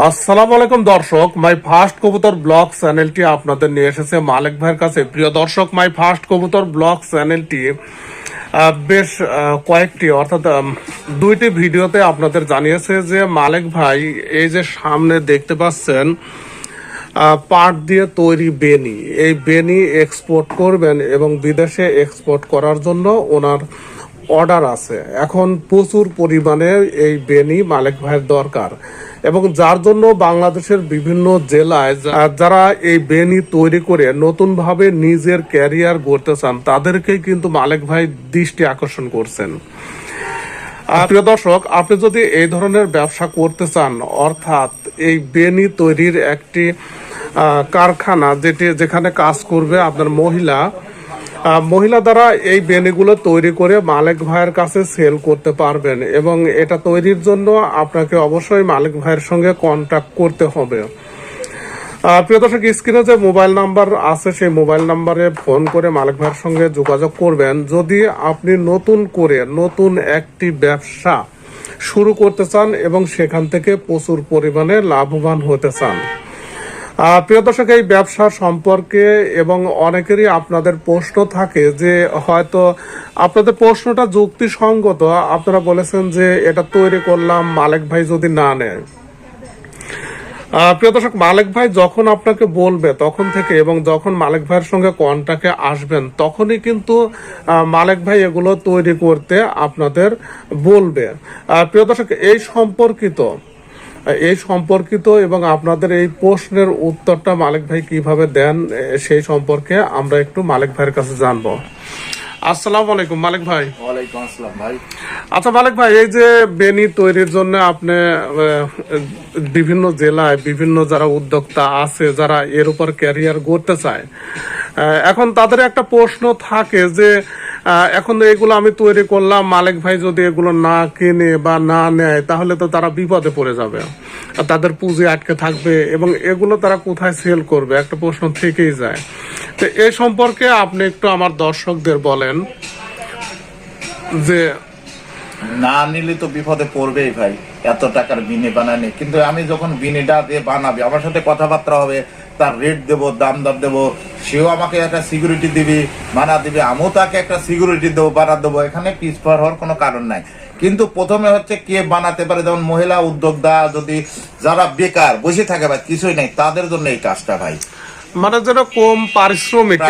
আসসালামু আলাইকুম দর্শক, মাই ফার্স্ট কবুতর ব্লগ চ্যানেলটি আপনাদের নিয়ে এসেছে মালিক ভাইয়ের কাছে। প্রিয় দর্শক, মাই ফার্স্ট কবুতর ব্লগ চ্যানেলটি বেশ কয়েকটি, অর্থাৎ দুইটি ভিডিওতে আপনাদের জানিয়েছে যে মালিক ভাই এই যে সামনে দেখতে পাচ্ছেন পাট দিয়ে তৈরি বেনি এই বেনি এক্সপোর্ট করবেন এবং বিদেশে এক্সপোর্ট করার জন্য ওনার অর্ডার আছে। এখন প্রচুর পরিমাণে এই বেনি মালিক ভাইয়ের দরকার। এবং যার জন্য বাংলাদেশের বিভিন্ন জেলায় যারা এই বেনি তৈরি করে নতুনভাবে নিজের ক্যারিয়ার গড়তে চান, তাদেরকেই কিন্তু মালিক ভাই দৃষ্টি আকর্ষণ করছেন। প্রিয় দর্শক, আপনি যদি এই ধরনের ব্যবসা করতে চান, অর্থাৎ এই বেনি তৈরির একটি কারখানা যেটি যেখানে কাজ করবে আপনার মহিলা মহিলা দ্বারা এই বেনিগুলো তৈরি করে মালিক ভাইয়ের কাছে সেল করতে পারবেন এবং এটা তৈরির জন্য আপনাকে অবশ্যই মালিক ভাইয়ের সঙ্গে কন্ট্যাক্ট করতে হবে। প্রিয় দর্শক স্ক্রিনে যে মোবাইল নাম্বার আছে, সেই মোবাইল নাম্বারে ফোন করে মালিক ভাইয়ের সঙ্গে যোগাযোগ করবেন। যদি আপনি নতুন করে নতুন একটি ব্যবসা শুরু করতে চান এবং সেখান থেকে প্রচুর পরিমাণে লাভবান হতে চান। প্রিয় দর্শক, এই ব্যবসা সম্পর্কে এবং অনেকেরই আপনাদের প্রশ্ন থাকে যে হয়তো আপনাদের প্রশ্নটা যুক্তিসঙ্গত। আপনারা বলেছেন যে এটা তৈরি করলাম, মালিক ভাই যদি না নেয়। প্রিয় দর্শক, মালিক ভাই যখন আপনাকে বলবে তখন থেকে এবং যখন মালিক ভাইয়ের সঙ্গে কন্টাক্টে আসবেন, তখনই কিন্তু মালিক ভাই এগুলো তৈরি করতে আপনাদের বলবে। প্রিয় দর্শক, এই সম্পর্কিত এই সম্পর্কিত এবং আপনাদের এই প্রশ্নের উত্তরটা মালিক ভাই কীভাবে দেন সেই সম্পর্কে আমরা একটু মালিক ভাইয়ের কাছে জানব। আসসালামু আলাইকুম মালিক ভাই। ওয়ালাইকুম আসসালাম ভাই। আচ্ছা মালিক ভাই এই যে বেনি তৈরির জন্য আপনি বিভিন্ন জেলায় বিভিন্ন যারা উদ্যোক্তা আছে যারা এর উপর ক্যারিয়ার গড়তে চায় এখন তাদের একটা প্রশ্ন থাকে যে এখন এগুলো আমি তৈরি করলাম, মালিক ভাই যদি এগুলো না কেনে বা না নেয়, তাহলে তো তারা বিপদে পড়ে যাবে। তাদের পুঁজি আটকে থাকবে এবং এগুলো তারা কোথায় সেল করবে? একটা প্রশ্ন থেকেই যায়। তো এ সম্পর্কে আপনি একটু আমার দর্শকদের বলেন যে না নিলে তো বিপদে পড়বেই ভাই। এত টাকার বিনে বানানি। কিন্তু আমি যখন বিনিটা দিয়ে বানাবি, আমার সাথে কথাবার্তা হবে তার রেট দেবো, দাম দাম দেবো, সেও আমাকে একটা সিকিউরিটি দিবি মানা দিবে, আমিও তাকে একটা সিকিউরিটি দেবো, বানা দেবো, এখানে পিছপার হওয়ার কোনো কারণ নাই। কিন্তু প্রথমে হচ্ছে কে বানাতে পারে, যেমন মহিলা উদ্যোক্তা যদি, যারা বেকার, বসে থাকে ভাই, কিছুই নাই, তাদের জন্য এই কাজটা ভাই। মানে কম পারিশ্রমিক।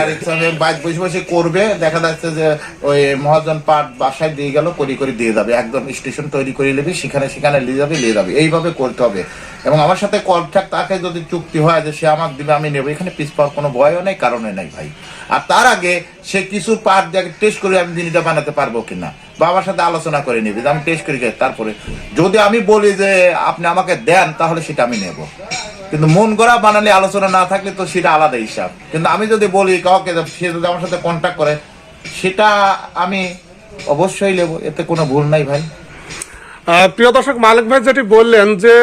বসে বসে করবে, দেখা যাচ্ছে যে ওই মহাজন পাট বাসায় দিয়ে গেল, করি দিয়ে যাবে। একদম স্টেশন তৈরি করে নেবে, সেখানে সেখানে নিয়ে যাবে নিয়ে যাবে। এইভাবে করতে হবে। এবং আমার সাথে কন্ট্রাক্ট তাকে যদি চুক্তি হয় যে সে আমাকে দিবে, আমি নেব। এখানে পিস পাওয়ার কোনো ভয়ও নেই কারণে নাই ভাই। আর তার আগে সে কিছু পার্ট দেখে টেস্ট করে আমি জিনিসটা বানাতে পারব কিনা। বাবার সাথে আলোচনা করে নেবে আমি টেস্ট করি। তারপরে যদি আমি বলি যে আপনি আমাকে দেন, তাহলে সেটা আমি নেব। কিন্তু মন গড়া বানালে আলোচনা না থাকলে তো সেটা আলাদা হিসাব। কিন্তু আমি যদি বলি কাউকে সে যদি আমার সাথে কন্ট্যাক্ট করে, সেটা আমি অবশ্যই নেব, এতে কোনো ভুল নাই ভাই। প্রিয় দর্শক, মালিক ভাই যেটি বললেন যে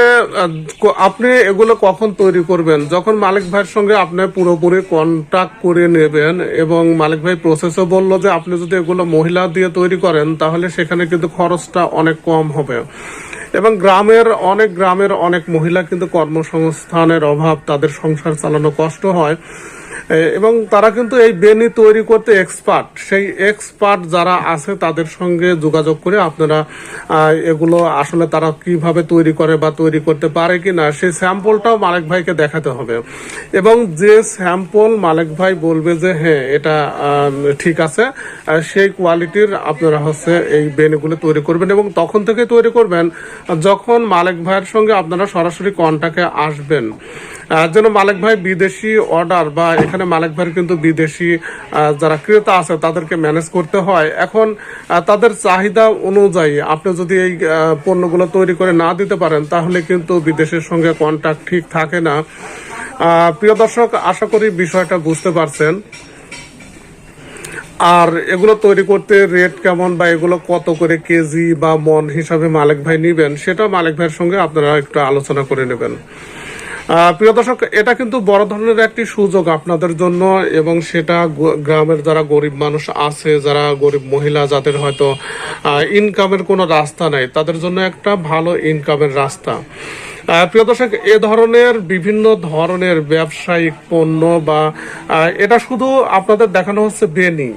আপনি এগুলো কখন তৈরি করবেন? যখন মালিক ভাইয়ের সঙ্গে আপনি পুরোপুরি কন্ট্যাক্ট করে নেবেন এবং মালিক ভাই প্রসেসও বলল যে, আপনি যদি এগুলো মহিলা দিয়ে তৈরি করেন, তাহলে সেখানে কিন্তু খরচটা অনেক কম হবে। এবং গ্রামের অনেক গ্রামের অনেক মহিলা কিন্তু কর্মসংস্থানের অভাব তাদের সংসার চালানো কষ্ট হয়। এবং তারা কিন্তু এই বেনি তৈরি করতে এক্সপার্ট সেই এক্সপার্ট যারা আছে তাদের সঙ্গে যোগাযোগ করে আপনারা এগুলো আসলে তারা কীভাবে তৈরি করে বা তৈরি করতে পারে কি না সেই স্যাম্পলটাও মালিক ভাইকে দেখাতে হবে। এবং যে স্যাম্পল মালিক ভাই বলবে যে হ্যাঁ এটা ঠিক আছে সেই কোয়ালিটির আপনারা হচ্ছে এই বেনিগুলো তৈরি করবেন। এবং তখন থেকে তৈরি করবেন, যখন মালিক ভাইয়ের সঙ্গে আপনারা সরাসরি কন্টাক্টে আসবেন। যেন মালিক ভাই বিদেশি অর্ডার বা এখানে মালিক ভাইয়ের কিন্তু বিদেশি যারা ক্রেতা আছে তাদেরকে ম্যানেজ করতে হয়। এখন তাদের চাহিদা অনুযায়ী আপনি যদি এই পণ্যগুলো তৈরি করে না দিতে পারেন, তাহলে কিন্তু বিদেশের সঙ্গে কন্ট্যাক্ট ঠিক থাকে না। প্রিয় দর্শক, আশা করি বিষয়টা বুঝতে পারছেন। আর এগুলো তৈরি করতে রেট কেমন বা এগুলো কত করে কেজি বা মন হিসাবে মালিক ভাই নিবেন সেটা মালিক ভাইয়ের সঙ্গে আপনারা একটু আলোচনা করে নেবেন। প্রিয় দর্শক, এটা কিন্তু বড় ধরনের একটি সুযোগ আপনাদের জন্য এবং সেটা গ্রামের যারা গরিব মানুষ আছে, যারা গরিব মহিলা, যাদের হয়তো ইনকামের কোনো রাস্তা নাই, তাদের জন্য একটা ভালো ইনকামের রাস্তা। প্রিয় দর্শক, এ ধরনের বিভিন্ন ধরনের ব্যবসায়িক পণ্য বা এটা শুধু আপনাদের দেখানো হচ্ছে বেনি।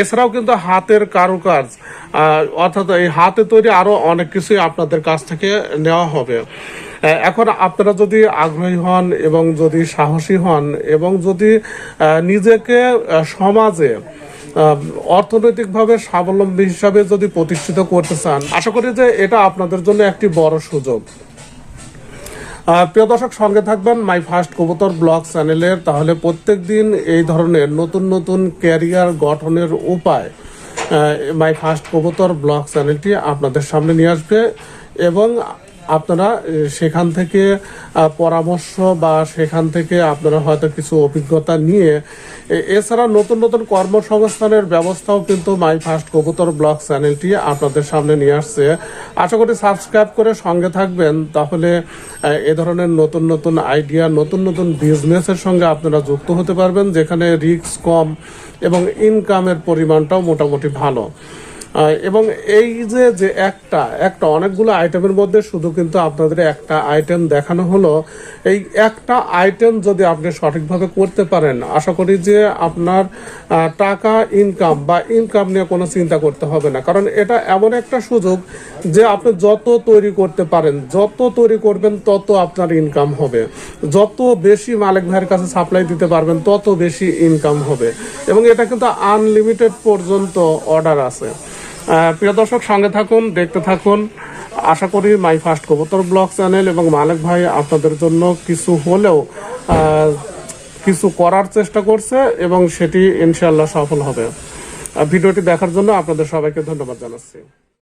এছাড়াও কিন্তু হাতের কারুকাজ অর্থাৎ এই হাতে তৈরি আরও অনেক কিছুই আপনাদের কাছ থেকে নেওয়া হবে। এখন আপনারা যদি আগ্রহী হন এবং যদি সাহসী হন এবং যদি নিজেকে সমাজে অর্থনৈতিকভাবে স্বাবলম্বী হিসাবে যদি প্রতিষ্ঠিত করতে চান, আশা করি যে এটা আপনাদের জন্য একটি বড় সুযোগ। প্রিয় দর্শক, সঙ্গে থাকবেন মাই ফার্স্ট কবুতর ব্লগ চ্যানেলের। তাহলে প্রত্যেক দিন এই ধরনের নতুন নতুন ক্যারিয়ার গঠনের উপায় মাই ফার্স্ট কবুতর ব্লগ চ্যানেলটি আপনাদের সামনে নিয়ে আসবে এবং আপনারা সেখান থেকে পরামর্শ বা সেখান থেকে আপনারা হয়তো কিছু অভিজ্ঞতা নিয়ে এছাড়া নতুন নতুন কর্মসংস্থানের ব্যবস্থাও কিন্তু মাই ফার্স্ট কবুতর ব্লগ চ্যানেলটি আপনাদের সামনে নিয়ে আসছে। আশা করি সাবস্ক্রাইব করে সঙ্গে থাকবেন। তাহলে এ ধরনের নতুন নতুন আইডিয়া, নতুন নতুন বিজনেসের সঙ্গে আপনারা যুক্ত হতে পারবেন, যেখানে রিস্ক কম এবং ইনকামের পরিমাণটাও মোটামুটি ভালো। এবং এই যে যে একটা একটা, অনেকগুলো আইটেমের মধ্যে শুধু কিন্তু আপনাদের একটা আইটেম দেখানো হলো। এই একটা আইটেম যদি আপনি সঠিকভাবে করতে পারেন, আশা করি যে আপনার টাকা ইনকাম বা ইনকাম নিয়ে কোনো চিন্তা করতে হবে না। কারণ এটা এমন একটা সুযোগ যে আপনি যত তৈরি করতে পারেন, যত তৈরি করবেন, তত আপনার ইনকাম হবে। যত বেশি মালিক ভাইয়ের কাছে সাপ্লাই দিতে পারবেন, তত বেশি ইনকাম হবে। এবং এটা কিন্তু আনলিমিটেড পর্যন্ত অর্ডার আছে। প্রিয় দর্শক, সঙ্গে থাকুন, দেখতে থাকুন। আশা করি মাই ফার্স্ট কবুতর ব্লগ চ্যানেল এবং মালিক ভাই আপনাদের জন্য কিছু হলেও কিছু করার চেষ্টা করছে এবং সেটি ইনশাল্লাহ সফল হবে। ভিডিওটি দেখার জন্য আপনাদের সবাইকে ধন্যবাদ জানাচ্ছি।